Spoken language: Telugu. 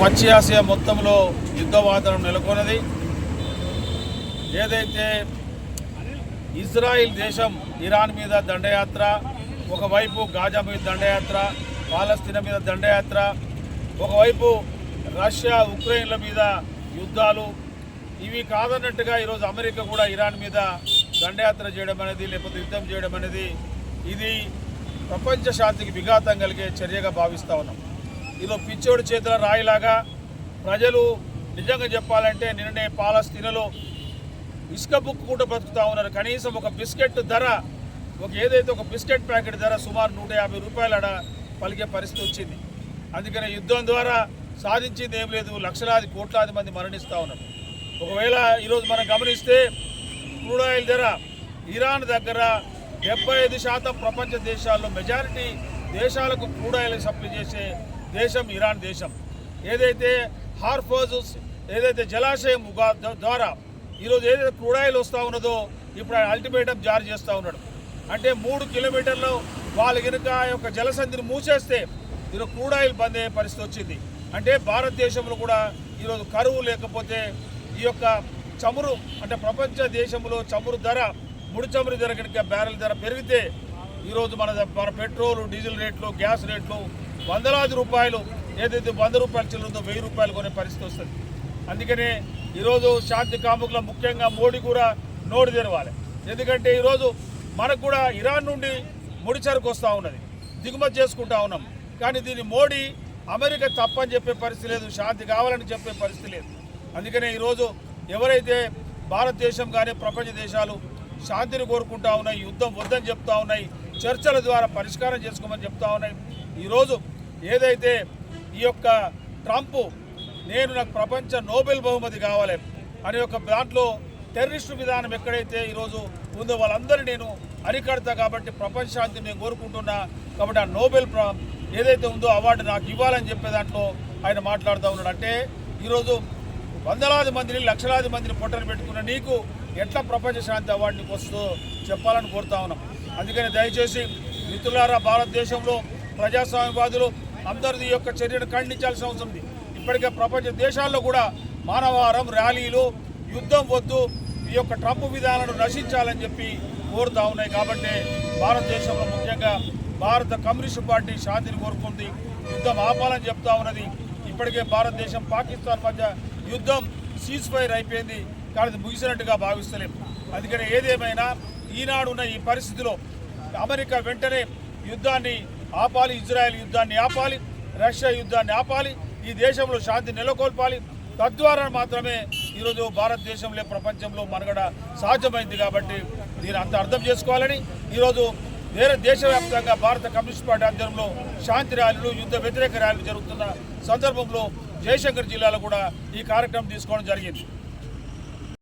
పశ్చిమ ఆసియా మొత్తంలో యుద్ధ వాతావరణం నెలకొన్నది. ఏదైతే ఇజ్రాయిల్ దేశం ఇరాన్ మీద దండయాత్ర ఒకవైపు గాజా మీద దండయాత్ర పాలస్తీనా మీద దండయాత్ర ఒకవైపు రష్యా ఉక్రెయిన్ల మీద యుద్ధాలు ఇవి కాదన్నట్టుగా ఈరోజు అమెరికా కూడా ఇరాన్ మీద దండయాత్ర చేయడం అనేది లేకపోతే యుద్ధం చేయడం అనేది ఇది ప్రపంచ శాంతికి విఘాతం కలిగే చర్యగా భావిస్తూ ఉన్నాం. ఈరోజు పిచ్చోడి చేతుల రాయిలాగా ప్రజలు నిజంగా చెప్పాలంటే నిన్ననే పాలస్తీనలో ఇసుక బుక్ కూడా ఉన్నారు. కనీసం ఒక బిస్కెట్ ధర ఒక ఏదైతే ఒక బిస్కెట్ ప్యాకెట్ ధర సుమారు నూట యాభై రూపాయల పలికే పరిస్థితి వచ్చింది. అందుకని యుద్ధం ద్వారా సాధించింది ఏం లేదు. లక్షలాది కోట్లాది మంది మరణిస్తూ ఉన్నారు. ఒకవేళ ఈరోజు మనం గమనిస్తే క్రూడ్ ఆయిల్ ధర ఇరాన్ దగ్గర డెబ్బై ఐదు శాతం ప్రపంచ దేశాల్లో మెజారిటీ దేశాలకు క్రూడ్ ఆయిల్ సప్లై చేసే దేశం ఇరాన్ దేశం. ఏదైతే హార్ఫోజ్ ఏదైతే జలాశయం ద్వారా ఈరోజు ఏదైతే క్రూడాయిల్ వస్తూ ఉన్నదో ఇప్పుడు ఆయన అల్టిమేటం జారీ చేస్తూ ఉన్నాడు. అంటే మూడు కిలోమీటర్లు వాళ్ళు కనుక ఆ యొక్క జలసంధిని మూసేస్తే ఈరోజు క్రూడాయిల్ బంద్ అయ్యే పరిస్థితి వచ్చింది. అంటే భారతదేశంలో కూడా ఈరోజు కరువు లేకపోతే ఈ యొక్క చమురు అంటే ప్రపంచ దేశంలో చమురు ధర ముడి చమురు ధర కనుక బ్యారెల్ ధర పెరిగితే ఈరోజు మన మన పెట్రోల్ డీజిల్ రేట్లు గ్యాస్ రేట్లు వందలాది రూపాయలు ఏదైతే వంద రూపాయలు చిల్లరుందో వెయ్యి రూపాయలు కొనే పరిస్థితి వస్తుంది. అందుకనే ఈరోజు శాంతి కాముకుల ముఖ్యంగా మోడీ కూడా నోరు తెరవాలి. ఎందుకంటే ఈరోజు మనకు కూడా ఇరాన్ నుండి ముడి సరుకు వస్తూ ఉన్నది. దిగుమతి చేసుకుంటా ఉన్నాం. కానీ దీన్ని మోడీ అమెరికా తప్పని చెప్పే పరిస్థితి లేదు శాంతి కావాలని చెప్పే పరిస్థితి లేదు. అందుకనే ఈరోజు ఎవరైతే భారతదేశం కానీ ప్రపంచ దేశాలు శాంతిని కోరుకుంటా ఉన్నాయి యుద్ధం వద్దని చెప్తా ఉన్నాయి చర్చల ద్వారా పరిష్కారం చేసుకోమని చెప్తా ఉన్నాయి ఈరోజు ఏదైతే ఈ యొక్క ట్రంప్ నేను నాకు ప్రపంచ నోబెల్ బహుమతి కావాలి అనే ఒక దాంట్లో టెర్రరిస్టు విధానం ఎక్కడైతే ఈరోజు ఉందో వాళ్ళందరినీ నేను అరికడతా కాబట్టి ప్రపంచ శాంతిని నేను కోరుకుంటున్నా కాబట్టి ఆ నోబెల్ ఏదైతే ఉందో అవార్డు నాకు ఇవ్వాలని చెప్పే దాంట్లో ఆయన మాట్లాడుతూ ఉన్నాడు. అంటే ఈరోజు వందలాది మందిని లక్షలాది మందిని పొట్టను పెట్టుకున్న నీకు ఎట్లా ప్రపంచ శాంతి అవార్డు నీకు వస్తుందో చెప్పాలని కోరుతా ఉన్నాం. అందుకని దయచేసి మిత్రులారా భారతదేశంలో ప్రజాస్వామ్యవాదులు అందరిది యొక్క చర్యను ఖండించాల్సిన అవసరం ఉంది. ఇప్పటికే ప్రపంచ దేశాల్లో కూడా మానవారం ర్యాలీలు యుద్ధం వద్దు ఈ యొక్క ట్రంప్ విధానాలను నశించాలని చెప్పి కోరుతా ఉన్నాయి. కాబట్టి భారతదేశంలో ముఖ్యంగా భారత కమ్యూనిస్టు పార్టీ శాంతిని కోరుకుంది యుద్ధం ఆపాలని చెప్తా ఉన్నది. ఇప్పటికే భారతదేశం పాకిస్తాన్ మధ్య యుద్ధం సీజ్ ఫైర్ అయిపోయింది. కానీ ముగిసినట్టుగా భావిస్తలేం. అందుకని ఏదేమైనా ఈనాడున్న ఈ పరిస్థితిలో అమెరికా వెంటనే యుద్ధాన్ని ఆపాలి ఇజ్రాయెల్ యుద్ధాన్ని ఆపాలి రష్యా యుద్ధాన్ని ఆపాలి ఈ దేశంలో శాంతి నెలకొల్పాలి. తద్వారా మాత్రమే ఈరోజు భారతదేశంలో ప్రపంచంలో మనగడ సాధ్యమైంది కాబట్టి దీని అంత అర్థం చేసుకోవాలని ఈరోజు వేరే దేశవ్యాప్తంగా భారత కమ్యూనిస్ట్ పార్టీ ఆధ్వర్యంలో శాంతి ర్యాలీలు యుద్ధ వ్యతిరేక ర్యాలీలు జరుగుతున్న సందర్భంలో జయశంకర్ జిల్లాలో కూడా ఈ కార్యక్రమం తీసుకోవడం జరిగింది.